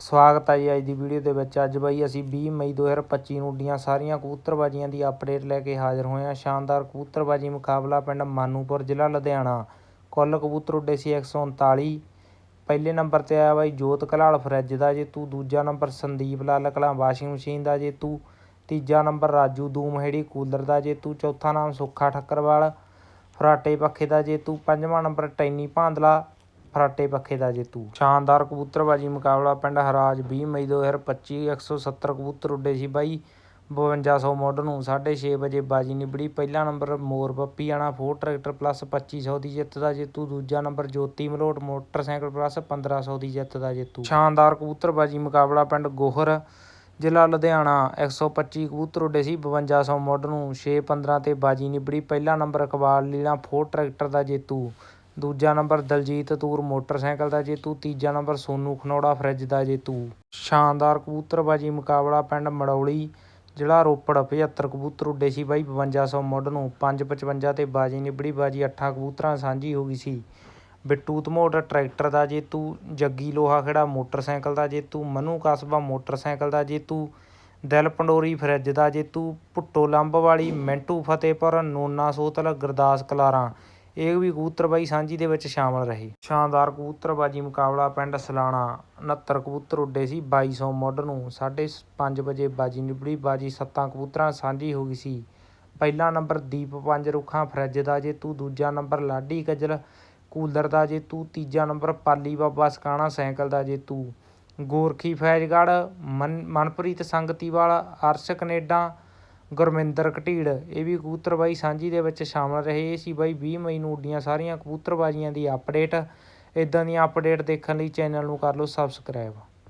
ਸਵਾਗਤ ਹੈ ਜੀ ਅੱਜ ਦੀ ਵੀਡੀਓ ਦੇ ਵਿੱਚ। ਅੱਜ ਬਾਈ ਅਸੀਂ 20 ਮਈ 2025 ਨੂੰ ਉੱਡੀਆਂ ਸਾਰੀਆਂ ਕਬੂਤਰਬਾਜ਼ੀਆਂ ਦੀ ਅਪਡੇਟ ਲੈ ਕੇ ਹਾਜ਼ਰ ਹੋਏ ਹਾਂ। ਸ਼ਾਨਦਾਰ ਕਬੂਤਰਬਾਜ਼ੀ ਮੁਕਾਬਲਾ ਪਿੰਡ ਮਾਨੂਪੁਰ, ਜ਼ਿਲ੍ਹਾ ਲੁਧਿਆਣਾ। ਕੁੱਲ ਕਬੂਤਰ ਉੱਡੇ ਸੀ 139 ਪਹਿਲੇ ਨੰਬਰ ਤੇ ਆਇਆ ਬਾਈ ਜੋਤ ਕਲਾਲ ਫਰਿੱਜ ਦਾ ਜੇਤੂ, ਦੂਜਾ number Sandeep Lal Kalan washing machine ਦਾ ਜੇਤੂ, ਤੀਜਾ ਨੰਬਰ ਰਾਜੂ ਦੂਮਹੇੜੀ ਕੂਲਰ ਦਾ ਜੇਤੂ, ਚੌਥਾ ਨਾਮ ਸੁੱਖਾ ਠੱਕਰਵਾਲ, ਫਰਾਟੇ ਪੱਖੇ ਦਾ ਜੇਤੂ, ਪੰਜਵਾਂ ਨੰਬਰ ਟੈਨੀ ਭਾਂਦਲਾ ਫਰਾਟੇ ਪੱਖੇ ਦਾ ਜੇਤੂ। ਸ਼ਾਨਦਾਰ ਕਬੂਤਰਬਾਜੀ ਮੁਕਾਬਲਾ ਪਿੰਡ ਹਰਾਜ 20 ਮਈ 2025 170 ਕਬੂਤਰ ਉੱਡੇ ਸੀ ਬਾਈ। 5200 ਮੁੱਢ ਨੂੰ 6:30 ਵਜੇ ਬਾਜੀ ਨਿਬੜੀ। ਪਹਿਲਾ ਨੰਬਰ ਮੋਰ ਪੱਪੀ ਆਣਾ, ਫੋਰ ਟਰੈਕਟਰ ਪਲੱਸ 2500 ਦੀ ਜਿੱਤ ਦਾ ਜੇਤੂ। ਦੂਜਾ number Jyoti Malout, motorcycle plus 1500 ਦੀ ਜਿੱਤ ਦਾ ਜੇਤੂ। ਸ਼ਾਨਦਾਰ ਕਬੂਤਰਬਾਜੀ ਮੁਕਾਬਲਾ ਪਿੰਡ ਗੋਹਰ ਜ਼ਿਲ੍ਹਾ ਲੁਧਿਆਣਾ। 125 ਕਬੂਤਰ ਉੱਡੇ ਸੀ 5200 ਮੁੱਢ ਨੂੰ 6:15 ਤੇ ਬਾਜੀ ਨਿਬੜੀ। ਪਹਿਲਾ number Iqbal Leela, four tractor ਦਾ ਜੇਤੂ। ਦੂਜਾ ਨੰਬਰ ਦਲਜੀਤ ਤੂਰ ਮੋਟਰਸਾਈਕਲ ਦਾ ਜੇਤੂ ਤੀਜਾ ਨੰਬਰ ਸੋਨੂ ਖਨੌੜਾ ਫਰਿੱਜ ਦਾ ਜੇਤੂ ਸ਼ਾਨਦਾਰ ਕਬੂਤਰਬਾਜੀ ਮੁਕਾਬਲਾ ਪਿੰਡ ਮੜੌਲੀ, ਜ਼ਿਲ੍ਹਾ ਰੋਪੜ 75 ਕਬੂਤਰ ਉੱਡੇ ਸੀ ਬਾਈ 5200 ਮੁੱਢ ਨੂੰ। 555 ਤੇ ਬਾਜੀ ਨਿਬੜੀ, ਬਾਜੀ 8 ਕਬੂਤਰਾਂ ਸਾਂਝੀ ਹੋ ਗਈ ਸੀ। ਬਿੱਟੂ ਧਮੋਟ ਟਰੈਕਟਰ ਦਾ ਜੇਤੂ ਜੱਗੀ ਲੋਹਾ ਖੇੜਾ ਮੋਟਰਸਾਈਕਲ ਦਾ ਜੇਤੂ ਮਨੂ ਕਸਬਾ ਮੋਟਰਸਾਈਕਲ ਦਾ ਜੇਤੂ ਦਿਲ ਪੰਡੋਰੀ ਫਰਿੱਜ ਦਾ ਜੇਤੂ ਭੁੱਟੋ ਲੰਬ ਵਾਲੀ ਮਿੰਟੂ ਫਤਿਹਪੁਰ, ਨੋਨਾ ਸੋਤਲ, ਗੁਰਦਾਸ ਕਲਾਰਾਂ। ਇਹ ਵੀ ਕਬੂਤਰਬਾਜ਼ੀ ਸਾਂਝੀ ਦੇ ਵਿੱਚ ਸ਼ਾਮਲ ਰਹੇ। ਸ਼ਾਨਦਾਰ ਕਬੂਤਰਬਾਜੀ ਮੁਕਾਬਲਾ ਪਿੰਡ ਸਲਾਣਾ 69 ਕਬੂਤਰ ਉੱਡੇ ਸੀ। 2200 ਮੁੱਢ ਨੂੰ 5:30 ਵਜੇ ਬਾਜੀ ਨਿਬੜੀ। ਬਾਜੀ ਸੱਤਾਂ ਕਬੂਤਰਾਂ ਸਾਂਝੀ ਹੋ ਗਈ ਸੀ। ਪਹਿਲਾ ਨੰਬਰ ਦੀਪ ਪੰਜ ਰੁੱਖਾਂ, ਫਰਿੱਜ ਦਾ ਜੇਤੂ। ਦੂਜਾ ਨੰਬਰ ਲਾਡੀ ਕੱਜਲ ਕੂਲਰ ਦਾ ਜੇਤੂ। ਤੀਜਾ ਨੰਬਰ ਪਾਲੀ ਬਾਬਾ ਸਕਾਣਾ, ਸਾਈਕਲ ਦਾ ਜੇਤੂ। ਗੋਰਖੀ ਫੈਜ਼ਗੜ੍ਹ, ਮਨ, ਮਨਪ੍ਰੀਤ ਸੰਗਤੀਵਾਲ ਅਰਸ਼ ਕਨੇਡਾ ਗੁਰਮਿੰਦਰ ਘਟੀੜ। ਇਹ ਵੀ ਕਬੂਤਰਬਾਜ਼ੀ ਸਾਂਝੀ ਦੇ ਵਿੱਚ ਸ਼ਾਮਲ ਰਹੇ। ਇਹ ਸੀ ਬਾਈ ਵੀਹ ਮਈ ਨੂੰ ਉੱਡੀਆਂ ਸਾਰੀਆਂ ਕਬੂਤਰਬਾਜ਼ੀਆਂ ਦੀ ਅਪਡੇਟ ਇੱਦਾਂ ਦੀਆਂ ਅਪਡੇਟ ਦੇਖਣ ਲਈ ਚੈਨਲ ਨੂੰ ਕਰ ਲਓ ਸਬਸਕ੍ਰਾਈਬ